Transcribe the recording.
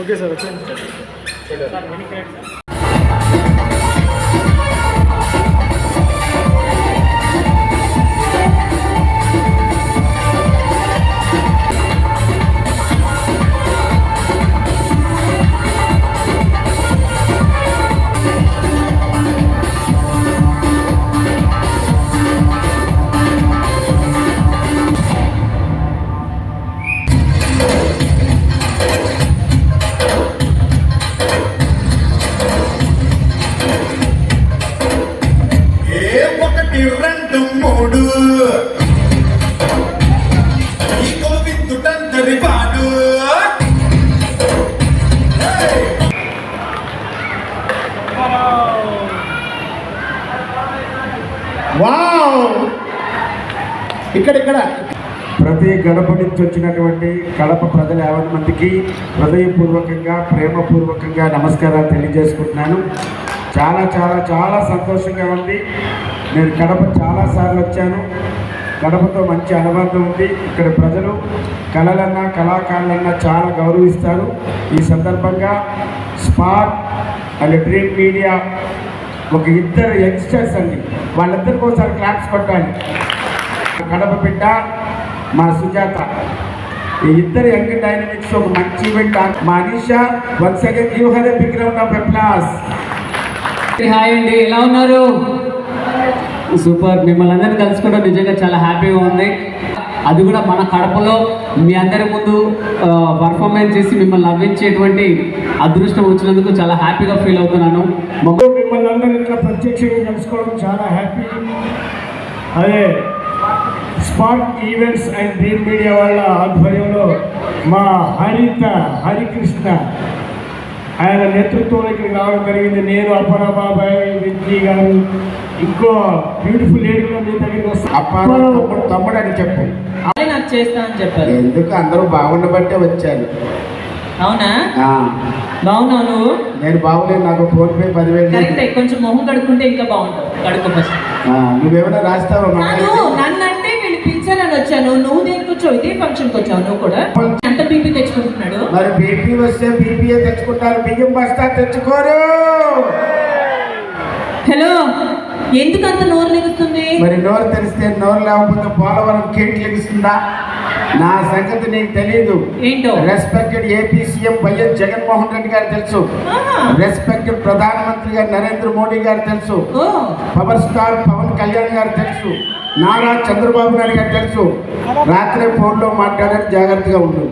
Okay sir వచ్చేయండి. ఒకటి రెండు మూడు. ఈ గోవిందుడందరి వాడు. వావ్! ఇక్కడ ఇక్కడ ప్రతి గడప నుంచి వచ్చినటువంటి కడప ప్రజల యాభై మందికి హృదయపూర్వకంగా ప్రేమపూర్వకంగా నమస్కారాలు తెలియజేసుకుంటున్నాను. చాలా చాలా చాలా సంతోషంగా ఉంది. నేను కడప చాలాసార్లు వచ్చాను. కడపతో మంచి అనుబంధం ఉంది. ఇక్కడ ప్రజలు కళలన్నా కళాకారులన్నా చాలా గౌరవిస్తారు. ఈ సందర్భంగా స్పాట్ అండ్ డ్రీమ్ మీడియా ఒక ఇద్దరు యంగ్స్టర్స్ అండి. వాళ్ళిద్దరికి ఒకసారి క్లాప్స్ కొట్టాలి. కడప బిడ్డ మా సుజాత. ఈ ఇద్దరు యంగ్ డైనమిక్స్ ఒక మంచి ఈవెంట్ మా Anisha once again you have a big round of applause. Hi అండి ఎలా ఉన్నారు? సూపర్. మిమ్మల్ని అందరినీ కలుసుకోవడం నిజంగా చాలా హ్యాపీగా ఉంది. అది కూడా మన కడపలో మీ అందరి ముందు పర్ఫార్మెన్స్ చేసి మిమ్మల్ని నవ్వించేటువంటి అదృష్టం వచ్చినందుకు చాలా హ్యాపీగా ఫీల్ అవుతున్నాను. మిమ్మల్ని అందరూ ఇట్లా ప్రత్యక్షంగా కలుసుకోవడం చాలా హ్యాపీ. అదే spot events and dream media వాళ్ళ ఆధ్వర్యంలో మా హరిత హరికృష్ణ ఆయన నేతృత్వంలో ఇక్కడికి రావడం జరిగింది. నేను అపరా బాబాయ్ విక్కీ గారు ఇంకో బ్యూటిఫుల్ లేడీ మీ దగ్గరికి వస్తాను తమ్ముడు అని చెప్పు. అదే నాకు చేస్తా అని చెప్పారు. ఎందుకు? అందరూ బాగుండబట్టే వచ్చాను అవునా? ఆ, బాగున్నావు నువ్వు? నేను బాగులేదు నాకు ఫోన్ పే పదివేలు కరెక్టే కొంచెం మొహం కడుక్కుంటే ఇంకా బాగుంటావు కడుక్కో ఫస్ట్ ఆ, నువ్వేమైనా రాస్తావా నన్ను అంటే వీళ్ళు పిలిచారని వచ్చాను. నువ్వు దేనికి వచ్చావు? ఇదే ఫంక్షన్కి వచ్చావు నువ్వు కూడా. ఎంత బీపీ తెచ్చుకుంటున్నాడు మరి బీపీ వస్తే బీపీఏ తెచ్చుకుంటారు? బియ్యం బస్తా తెచ్చుకోరు. హలో ఎందుకు అంత నోరు లెగుస్తుంది? మరి నోరు తెరిస్తే నోరు లేకపోతే పోలవరం కేట్ లెగిస్తుందా? నా సంగతి నీకు తెలియదు ఏంటో? Respected AP CM YS Jaganmohan Reddy గారు తెలుసు. రెస్పెక్టెడ్ ప్రధానమంత్రి గారు నరేంద్ర మోడీ గారు తెలుసు. పవర్ స్టార్ పవన్ కళ్యాణ్ గారు తెలుసు. నారా చంద్రబాబు నాయుడు గారు తెలుసు. రాత్రి ఫోన్లో మాట్లాడారు జాగ్రత్తగా ఉండు.